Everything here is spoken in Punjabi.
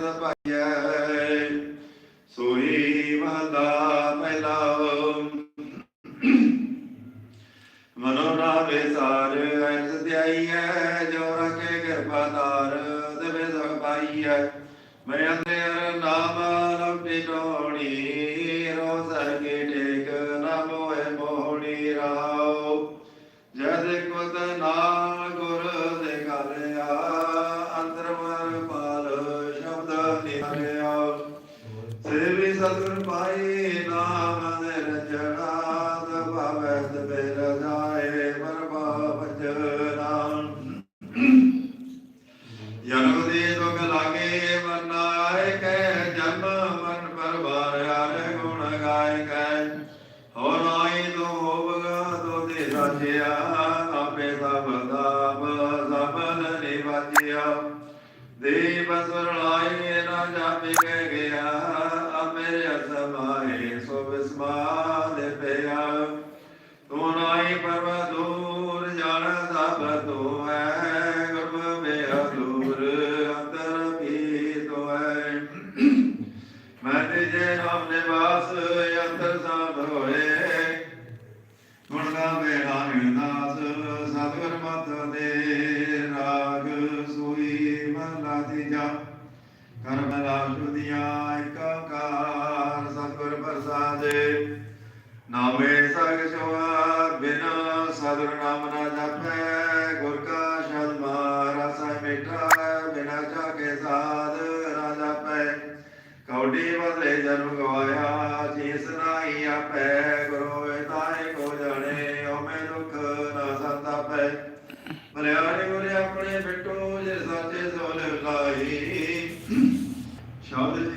ਸ਼ਬਦ ਪਾਈਐ। ਸੋਈ ਮਹਲਾ ਪਹਿਲਾ ਮਨੋ ਨਾਮੇ ਸਾਰ ਐਸ ਧਿਆਈਐ, ਜੋ ਰਖੇ ਕਿਰਪਾ ਤਾਰ ਦੇਵੇ ਸਭ ਪਾਈਐ। ਮੈਂ ਅੰਦਰ ਨਾਮ ਲੰਬੀ ਟੋਣੀ ਰੋ ਸਰਗੇ ਟੇਕ ਨਾ ਮੋਏ ਮੋਹਣੀ ਰਾਓ। ਜਦ ਕੁਤ ਨਾਲ ਸੇਵੀ ਸਤਿਗੁਰ ਪਾਈ ਨਾਮ ਦੇ ਰਚਨਾ ਦਬਾਵੈ ਤਬੇ ਰਜਾਏ ਮਰਬਾ ਵਜਨਾ ਜਨਮ ਦੇ ਦੁਖ ਲਾਗੇ ਮਰਨਾਏ ਕੈ ਜਨਮ ਮਰਨ ਪਰ ਬਾਰਿਆ ਗੁਣ ਗਾਇ ਕੈ ਹੋ ਨਾਈ ਤੋ ਹੋਵਗਾ ਤੋ ਦੇ ਰਾਜਿਆ ਆਪੇ ਸਭ ਦਾਬ ਸਬਨ ਨਿਵਾਜਿਆ ਦੇ ਬਸਰ ਲਾਏ ਨਾ ਜਾਪੇ ਅਸਮਾਏ ਸੋ ਵਿਸਮਾ ਦੇ ਪਿਆ। ਤੂੰ ਨਾਈ ਪਰਮ ਦੂਰ ਜਾਣ ਸਭ ਤੂੰ ਹੈ ਗੁਰਮ ਮੇਰਾ ਦੂਰ ਅੰਦਰ ਵੀ ਤੂੰ ਹੈ ਮੈਂ ਤੇਰੇ ਨਾਮ ਨਿਵਾਸ ਅੰਤਰ ਸਾਧ ਹੋਏ। ਗੁਣ ਗਾਵੇ ਨਾਨਕ ਦਾਸ ਸਤਿਗੁਰ ਮਤ ਦੇ ਰਾਗ ਸੂਈ, ਮਹਲਾ ਤੀਜਾ। ਕਰਮ ਲਾਸ਼ੁਦੀਆਂ ਏਕੰਕਾਰ ਸਤਿਗੁਰ ਨਾਮੇ ਸਗ ਸੋਆ ਬਿਨਾ ਸਦਰ ਨਾਮ ਨਾ ਜਪੈ, ਗੁਰ ਕਾ ਸ਼ਬਦ ਮਾਰਾ ਮਿਠਾ, ਬਿਨਾ ਚਾਕੇ ਸਾਧ ਨਾ ਜਪੈ। ਕੌਡੀ ਬਦਲੇ ਜਨਮ ਗਵਾਇਆ, ਜੀਸ ਨਾਹੀ ਆਪੈ, ਗੁਰੂ ਤਾਏ ਕੋ ਜਾਣੇ ਓ ਦੁਖ ਨਾ ਸੰਤਾਪੈ ਬਲਿਆਰੇ ਗੁਰੇ ਆਪਣੇ ਬਿਟੋ ਜੇ ਸਾਚੇ ਸੋਲ ਲਾਈ ਸ਼ਬਦ